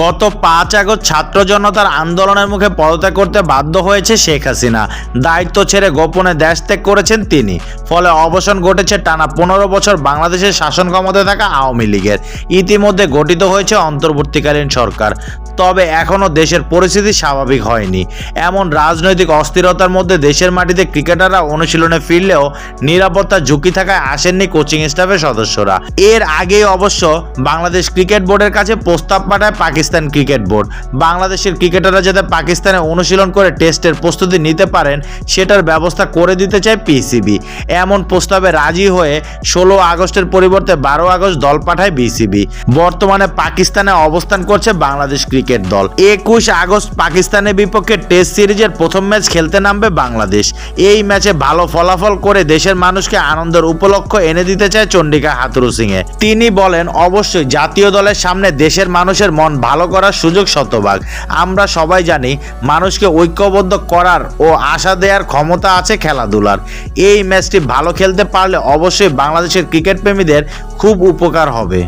গত পাঁচ আগস্ট ছাত্র জনতার আন্দোলনের মুখে পদত্যাগ করতে বাধ্য হয়েছে শেখ হাসিনা। দায়িত্ব ছেড়ে গোপনে দেশ ত্যাগ করেছেন তিনি। ফলে অবসান ঘটেছে টানা পনেরো বছর বাংলাদেশের শাসন ক্ষমতায় থাকা আওয়ামী লীগের। ইতিমধ্যে গঠিত হয়েছে অন্তর্বর্তীকালীন সরকার। তবে এখনও দেশের পরিস্থিতি স্বাভাবিক হয়নি। এমন রাজনৈতিক অস্থিরতার মধ্যে দেশের মাটিতে ক্রিকেটাররা অনুশীলনে ফিরলেও নিরাপত্তা ঝুঁকি থাকায় আসেননি কোচিং স্টাফের সদস্যরা। এর আগেই অবশ্য বাংলাদেশ ক্রিকেট বোর্ডের কাছে প্রস্তাব পাঠায় পাকিস্তান। Cricket board. বাংলাদেশের ক্রিকেটাররা যাতে পাকিস্তানে অনুশীলন করে টেস্টের প্রস্তুতি নিতে পারেন, সেটার ব্যবস্থা করে দিতে চায় পিসিবি। এমন প্রস্তাবে রাজি হয়ে ষোলো আগস্টের পরিবর্তে বারো আগস্ট দল পাঠায় বিসিবি। বর্তমানে পাকিস্তানে অবস্থান করছে বাংলাদেশ ক্রিকেট দল। একুশ আগস্ট পাকিস্তানের বিপক্ষে টেস্ট সিরিজের প্রথম ম্যাচ খেলতে নামবে বাংলাদেশ। এই ম্যাচে ভালো ফলাফল করে দেশের মানুষকে আনন্দের উপলক্ষ এনে দিতে চায় চন্ডিকা হাতুরু সিংয়ে তিনি বলেন, অবশ্যই জাতীয় দলের সামনে দেশের মানুষের মন ভালো করার সুযোগ শতভাগ। আমরা সবাই জানি মানুষকে ঐক্যবদ্ধ করার ও আশা দেওয়ার ক্ষমতা আছে খেলাধুলার। এই ম্যাচটি ভালো খেলতে পারলে অবশ্যই বাংলাদেশের ক্রিকেট প্রেমীদের খুব উপকার হবে।